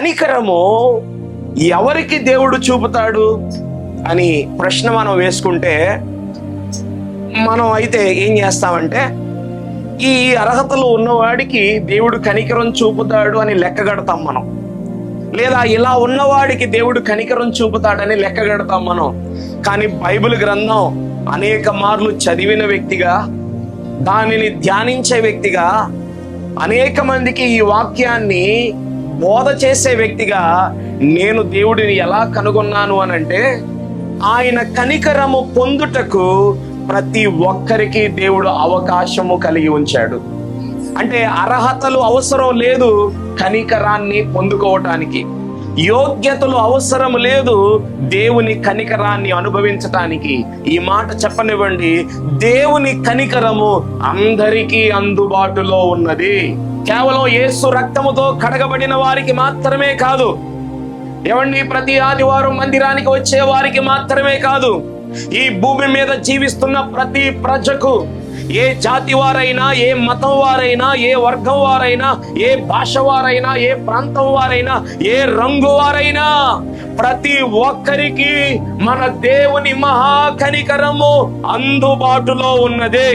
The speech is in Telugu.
కనికరము ఎవరికి దేవుడు చూపుతాడు అని ప్రశ్న మనం వేసుకుంటే మనం అయితే ఏం చేస్తామంటే ఈ అర్హతలు ఉన్నవాడికి దేవుడు కనికరం చూపుతాడు అని లెక్క కడతాం మనం. లేదా ఇలా ఉన్నవాడికి దేవుడు కనికరం చూపుతాడని లెక్క కడతాం మనం. కానీ బైబిల్ గ్రంథం అనేక మార్లు చదివిన వ్యక్తిగా దానిని ధ్యానించే వ్యక్తిగా అనేక మందికి ఈ వాక్యాన్ని బోధ చేసే వ్యక్తిగా నేను దేవుడిని ఎలా కనుగొన్నాను అని అంటే ఆయన కనికరము పొందుటకు ప్రతి ఒక్కరికి దేవుడు అవకాశము కలిగి ఉంచాడు. అంటే అర్హతలు అవసరం లేదు కనికరాన్ని పొందుకోవటానికి. యోగ్యతలు అవసరం లేదు దేవుని కనికరాన్ని అనుభవించటానికి. ఈ మాట చెప్పనివ్వండి దేవుని కనికరము అందరికీ అందుబాటులో ఉన్నది. కేవలం యేసు రక్తముతో కడగబడిన వారికి మాత్రమే కాదు ఏమండి ప్రతి ఆదివారం మందిరానికి వచ్చే వారికి మాత్రమే కాదు ఈ భూమి మీద జీవిస్తున్న ప్రతి ప్రజకు ఏ జాతి వారైనా ఏ మతం వారైనా ఏ వర్గం వారైనా ఏ భాష వారైనా ఏ ప్రాంతం వారైనా ఏ రంగు వారైనా ప్రతి ఒక్కరికి మన దేవుని మహాకనికరము అందుబాటులో ఉన్నది.